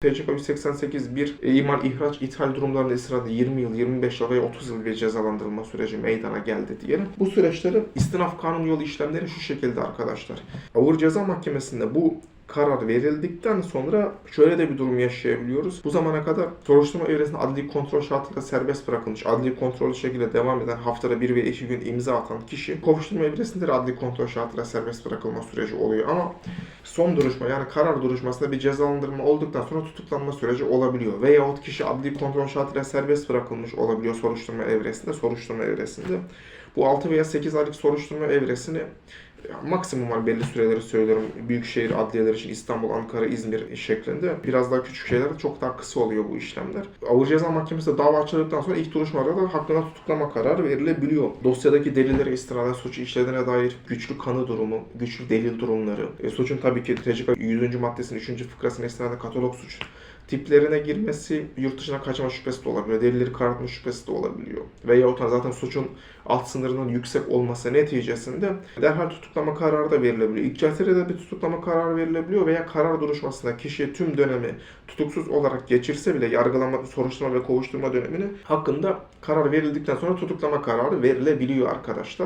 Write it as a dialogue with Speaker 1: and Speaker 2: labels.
Speaker 1: TCK 188.1 e, imal, ihraç, ithal durumlarında istinaden 20 yıl, 25 yıl veya 30 yıl bir cezalandırılma süreci meydana geldi diyelim. Bu süreçlerin istinaf kanun yolu işlemleri şu şekilde arkadaşlar. Ağır Ceza Mahkemesi'nde bu karar verildikten sonra şöyle de bir durum yaşayabiliyoruz. Bu zamana kadar soruşturma evresinde adli kontrol şartıyla serbest bırakılmış, adli kontrollü şekilde devam eden haftada bir ve iki gün imza atan kişi kovuşturma evresinde de adli kontrol şartıyla serbest bırakılma süreci oluyor. Ama son duruşma yani karar duruşmasında bir cezalandırma olduktan sonra tutuklanma süreci olabiliyor. Veyahut kişi adli kontrol şartıyla serbest bırakılmış olabiliyor soruşturma evresinde, soruşturma evresinde. Bu 6 veya 8 aylık soruşturma evresini maksimum var belli süreleri söylüyorum. Büyükşehir adliyeleri için İstanbul, Ankara, İzmir şeklinde. Biraz daha küçük şeyler çok daha kısa oluyor bu işlemler. Ağır Ceza Mahkemesi'nde dava açıldıktan sonra ilk duruşmada da hakkında tutuklama kararı verilebiliyor. Dosyadaki delillere istinaden suçu işlediğine dair güçlü kanı durumu, güçlü delil durumları, e, suçun tabii ki TCK 100. maddesinin 3. fıkrasına istinaden katalog suç tiplerine girmesi yurt dışına kaçma şüphesi de olabiliyor. Delilleri karartma şüphesi de olabiliyor. Veyahut da zaten suçun alt sınırının yüksek olması neticesinde derhal tutuklama kararı da verilebiliyor. İlk celseyle bir tutuklama kararı verilebiliyor veya karar duruşmasında kişi tüm dönemi tutuksuz olarak geçirse bile yargılama, soruşturma ve kovuşturma dönemini hakkında karar verildikten sonra tutuklama kararı verilebiliyor arkadaşlar.